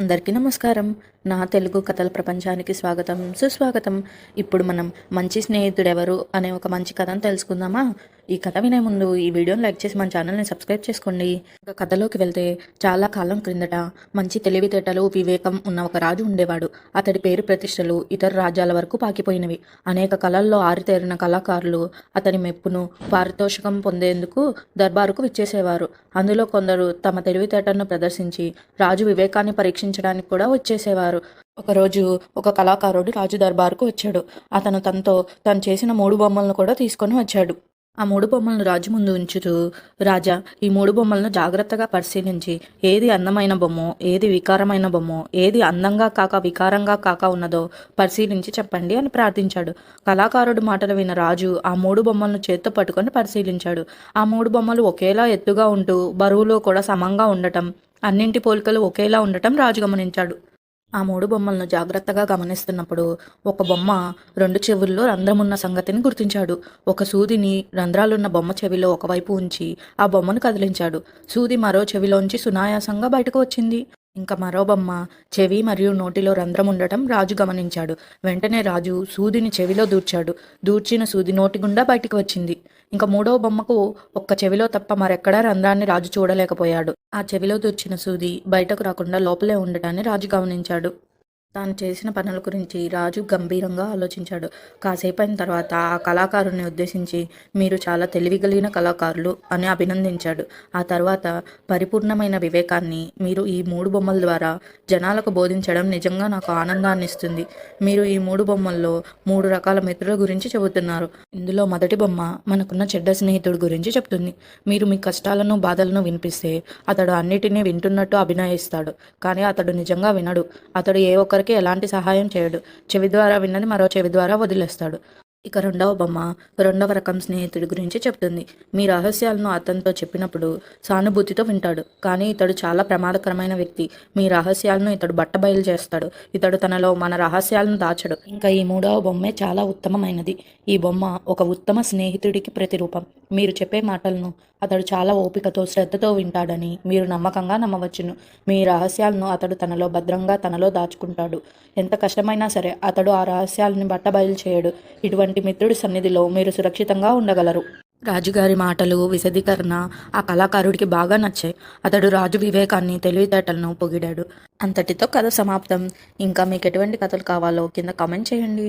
అందరికీ నమస్కారం. నా తెలుగు కథల ప్రపంచానికి స్వాగతం సుస్వాగతం. ఇప్పుడు మనం మంచి స్నేహితుడు ఎవరు అనే ఒక మంచి కథను తెలుసుకుందామా? ఈ కథ వినే ముందు ఈ వీడియోని లైక్ చేసి మన ఛానల్ని సబ్స్క్రైబ్ చేసుకోండి. ఒక కథలోకి వెళ్తే చాలా కాలం క్రిందట మంచి తెలివితేటలు వివేకం ఉన్న ఒక రాజు ఉండేవాడు. అతడి పేరు ప్రతిష్టలు ఇతర రాజ్యాల వరకు పాకిపోయినవి. అనేక కళల్లో ఆరితేరిన కళాకారులు అతని మెప్పును పారితోషికం పొందేందుకు దర్బారుకు విచ్చేసేవారు. అందులో కొందరు తమ తెలివితేటలను ప్రదర్శించి రాజు వివేకాన్ని పరీక్షించడానికి కూడా వచ్చేసేవారు. ఒకరోజు ఒక కళాకారుడు రాజు దర్బారుకు వచ్చాడు. అతను తనతో తను చేసిన మూడు బొమ్మలను కూడా తీసుకొని వచ్చాడు. ఆ మూడు బొమ్మలను రాజు ముందు ఉంచుతూ రాజా ఈ మూడు బొమ్మలను జాగ్రత్తగా పరిశీలించి. ఏది అందమైన బొమ్మో ఏది వికారమైన బొమ్మో ఏది అందంగా కాక వికారంగా కాక ఉన్నదో పరిశీలించి చెప్పండి అని ప్రార్థించాడు. కళాకారుడు మాటలు విన్న రాజు ఆ మూడు బొమ్మలను చేత్తో పట్టుకొని పరిశీలించాడు. ఆ మూడు బొమ్మలు ఒకేలా ఎత్తుగా ఉంటూ బరువులో కూడా సమంగా ఉండటం అన్నింటి పోలికలు ఒకేలా ఉండటం రాజు గమనించాడు. ఆ మూడు బొమ్మలను జాగ్రత్తగా గమనిస్తున్నప్పుడు ఒక బొమ్మ రెండు చెవుల్లో రంధ్రమున్న సంగతిని గుర్తించాడు. ఒక సూదిని రంధ్రాలున్న బొమ్మ చెవిలో ఒకవైపు ఉంచి ఆ బొమ్మను కదిలించాడు. సూది మరో చెవిలోంచి సునాయాసంగా బయటకు వచ్చింది. ఇంకా మరో బొమ్మ చెవి మరియు నోటిలో రంధ్రం ఉండటం రాజు గమనించాడు. వెంటనే రాజు సూదిని చెవిలో దూర్చాడు. దూర్చిన సూది నోటి గుండా బయటికి వచ్చింది. ఇంకా మూడవ బొమ్మకు ఒక్క చెవిలో తప్ప మరెక్కడా రంధ్రాన్ని రాజు చూడలేకపోయాడు. ఆ చెవిలో దూర్చిన సూది బయటకు రాకుండా లోపలే ఉండటాన్ని రాజు గమనించాడు. తాను చేసిన పనుల గురించి రాజు గంభీరంగా ఆలోచించాడు. కాసేపు అయిన తర్వాత ఆ కళాకారుని ఉద్దేశించి మీరు చాలా తెలివిగలిగిన కళాకారులు అని అభినందించాడు. ఆ తర్వాత పరిపూర్ణమైన వివేకాన్ని మీరు ఈ మూడు బొమ్మల ద్వారా జనాలకు బోధించడం నిజంగా నాకు ఆనందాన్ని ఇస్తుంది. మీరు ఈ మూడు బొమ్మల్లో మూడు రకాల మిత్రుల గురించి చెబుతున్నారు. ఇందులో మొదటి బొమ్మ మనకున్న చెడ్డ స్నేహితుడి గురించి చెప్తుంది. మీరు మీ కష్టాలను బాధలను వినిపిస్తే అతడు అన్నిటినీ వింటున్నట్టు అభినయిస్తాడు. కానీ అతడు నిజంగా వినడు. అతడు ఏ ఎలాంటి సహాయం చేయడు. చెవి ద్వారా విన్నది మరో చెవి ద్వారా వదిలేస్తాడు. ఇక రెండవ బొమ్మ రెండవ రకం స్నేహితుడి గురించి చెప్తుంది. మీ రహస్యాలను అతనితో చెప్పినప్పుడు సానుభూతితో వింటాడు. కానీ ఇతడు చాలా ప్రమాదకరమైన వ్యక్తి. మీ రహస్యాలను ఇతడు బట్టబయలు చేస్తాడు. ఇతడు తనలో మన రహస్యాలను దాచడు. ఇంకా ఈ మూడవ బొమ్మే చాలా ఉత్తమమైనది. ఈ బొమ్మ ఒక ఉత్తమ స్నేహితుడికి ప్రతిరూపం. మీరు చెప్పే మాటలను అతడు చాలా ఓపికతో శ్రద్ధతో వింటాడని మీరు నమ్మకంగా నమ్మవచ్చును. మీ రహస్యాలను అతడు తనలో భద్రంగా తనలో దాచుకుంటాడు. ఎంత కష్టమైనా సరే అతడు ఆ రహస్యాలను బట్టబయలు చేయడు. ఇటువంటి మిత్రుడి సన్నిధిలో మీరు సురక్షితంగా ఉండగలరు. రాజుగారి మాటలు విశదీకరణ ఆ కళాకారుడికి బాగా నచ్చాయి. అతడు రాజు వివేకాన్ని తెలివితేటలను పొగిడాడు. అంతటితో కథ సమాప్తం. ఇంకా మీకు ఎటువంటి కథలు కావాలో కింద కామెంట్ చేయండి.